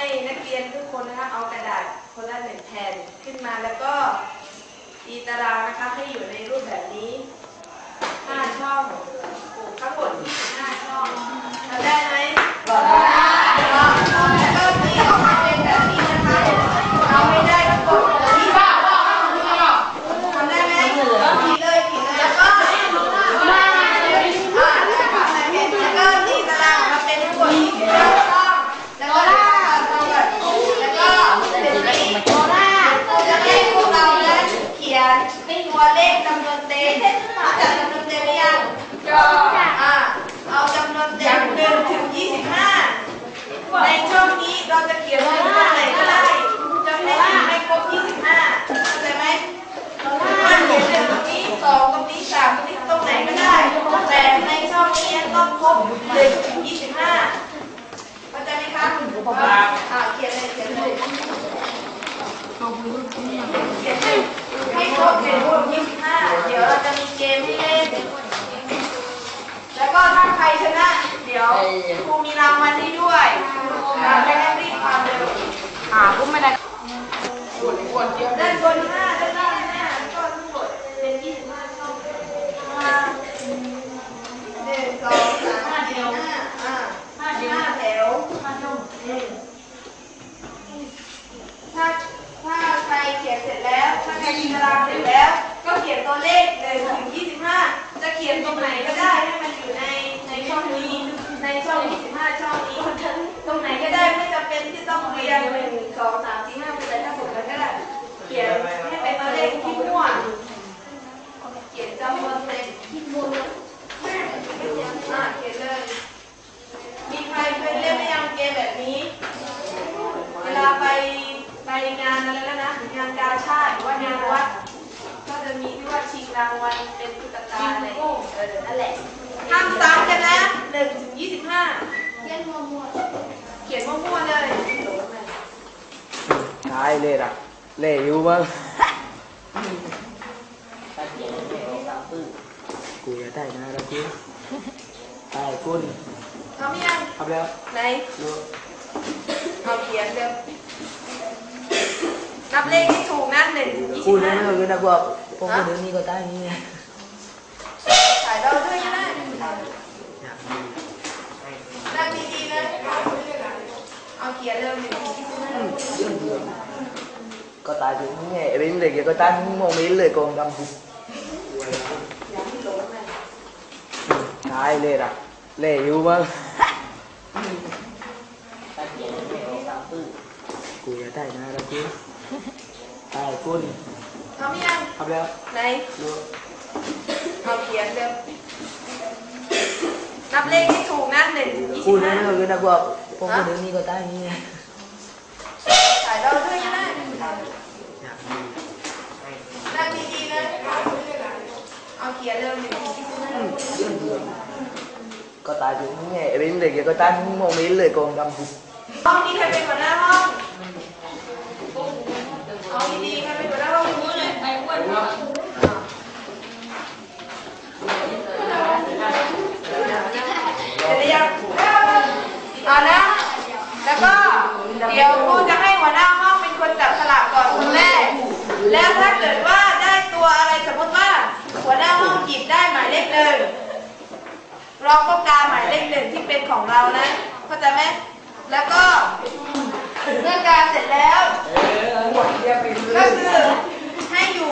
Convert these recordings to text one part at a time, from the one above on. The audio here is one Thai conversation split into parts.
ให้นักเรียนทุกคนนะคะเอากระดาษคนละหนึ่งแผ่นขึ้นมาแล้วก็ตีตารางนะคะให้อยู่ในรูปแบบนี้ห้าช่องปลูกทั้งหมดห้าช่องทำได้ไหมได้แล้วก็ตีออกมาเป็นแบบนี้นะคะเอาให้ได้ทั้งหมดที่บ้าทำได้ไหมขีดเลยขีดเลยแล้วก็อ่าแล้วก็ตีตารางออกมาเป็นทั้งหมดยี่สิบห้าช่อง แล้วก็เราแบบแล้วก็เป็นนี้จะให้พวกเรานั้นเขียนตัวเลขจำนวนเต็มรู้จักจำนวนเต็มหรือยังอ่าเอาจำนวนเต็มหนึ่งถึงยี่สิบห้าในช่องนี้เราจะเขียนไว้ที่ไหนก็ได้จนให้ถึงให้ครบยี่สิบห้าเข้าใจไหมถ้าเขียนหนึ่งตรงนี้สองตรงนี้สามตรงนี้ตรงไหนก็ได้ แต่ในช่องนี้ต้องครบ หนึ่งถึงยี่สิบห้าเข้าใจไหมคะอ่าเขียนเลยเขียนเลยเขียนเลยให้ครบเป็นรูปยี่สิบห้าเดี๋ยวเราจะมีเกมให้เล่น แล้วก็ถ้าใครชนะ เดี๋ยวครูมีรางวัลให้ด้วยอ่าให้นักรีบทำเร็วอ่าปุ๊บไม่ได้ด้านบนห้าด้านล่างห้าแล้วก็ทั้งหมดเป็นยี่สิบห้าช่องห้าหนึ่งสองสามสี่ห้าอ่าห้าแถว อืมถ้าถ้าใครเขียนเสร็จแล้ว ถ้าใครมีตารางเสร็จแล้ว ก็เขียนตัวเลขหนึ่งถึงยี่สิบห้าจะเขียนตรง ได้ให้มันอยู่ในในช่องนี้ ในช่องยี่สิบห้าช่องนี้ตรงไหนก็ได้ไม่จำเป็นที่ต้องเรียงหนึ่งสองสามสี่ห้าไปเลยถ้าผมกันก็ได้เขียนให้เป็นตัวเลขที่ม่วเขียนจำนวนเต็มที่มั่วอ่าเขียนเลยมีใครเคยเล่นไหมยังเกมแบบนี้ เวลาไปไปงานอะไรแล้วนะงานกาชาติหรือว่างานวัด ก็จะมีที่ว่าชิงรางวัลเป็นตุ๊กตาอะไรเออนั่นแหละห้ามซ้ำกันนะหนึ่งถึงยี่สิบห้าเขียนมั่วๆเขียนมั่วๆเลยตายเลยล่ะเล่อยู่มั้งกูจะได้นะแล้วกูตายคุณเอาไม่ยังทำแล้วไหนดูเอาเขียนเร็ว นับเลขให้ถูกนะหนึ่งถึงยี่กูสิบนั่ห้านเลยนะกูพวกคนนี้ก็ตายนี่ไงถ่ายเราด้วยนะอยากมีนั่งดีๆนะเอาเขียนเร็วหนึ่งถึงยี่สิบห้าก็ตายถึงไงไอ้เป็นเด็กก็ตายมองไม่เลยกองกำกูอย่าให้หลงนะตายเลยล่ะเล่อยู่มั้ง กูจะได้นะแล้วกูตายคุณเอาไม่ยังทำแล้วไหนดูเอาเขียนเร็วนับเลขให้ถูกนะหนึ่งถึงยี่กูสิบนั่ห้านเลยนะกูพวกคนนี้ก็ตายนี่ไงถ่ายเราด้วยนะอยากมีนั่งดีๆนะเอาเขียนเร็วหนึ่งถึงยี่สิบห้าก็ตายถึงไงไอ้เป็นเด็กก็ตายมองไม่เลยกองกำกู ห้องนี้ใครเป็นหัวหน้าห้องเอาดีๆใครเป็นหัวหน้าห้องรู้เลยไปอ้วนเดี๋ยวเรียงเอานะ แล้วก็เดี๋ยวครูจะให้หัวหน้าห้องเป็นคนจับฉลากก่อนคนแรก แล้วถ้าเกิดว่าได้ตัวอะไรสมมติว่า หัวหน้าห้องหยิบได้หมายเลขหนึ่งเราก็กาหมายเลขหนึ่งที่เป็นของเรานะเข้าใจไหม แล้วก็เมื่อกาเสร็จแล้ว ก็คือให้อยู่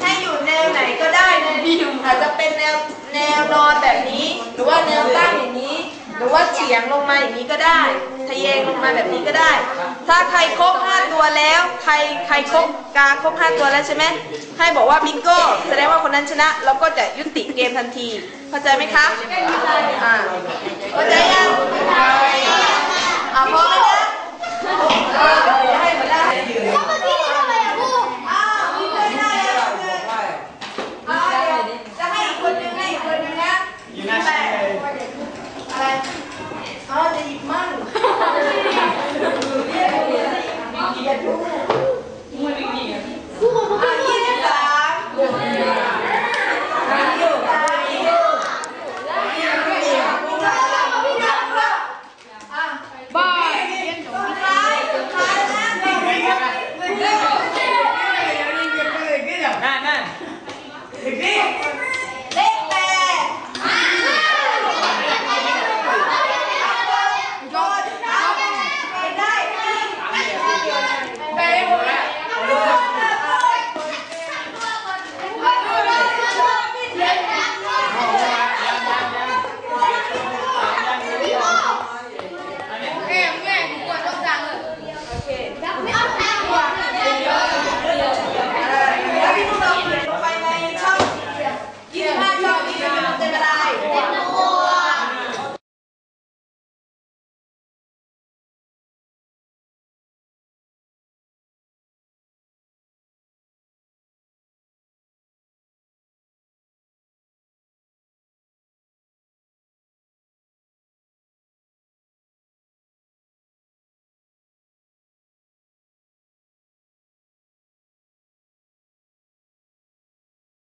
ให้อยู่แนวไหนก็ได้แนวที่อยู่อาจจะเป็นแนวแนวนอนแบบนี้ หรือว่าแนวตั้งอย่างนี้ หรือว่าเฉียงลงมาอย่างนี้ก็ได้ ทะแยงลงมาแบบนี้ก็ได้ ถ้าใครครบห้าตัวแล้ว ใครใครครบกาครบห้าตัวแล้วใช่ไหมให้บอกว่าบิงโก้แสดงว่าคนนั้นชนะ เราก็จะยุติเกมทันทีเข้าใจไหมคะอ่าเข้าใจยัง อ่าพอไหมนะเออเดี๋ยวให้มาได้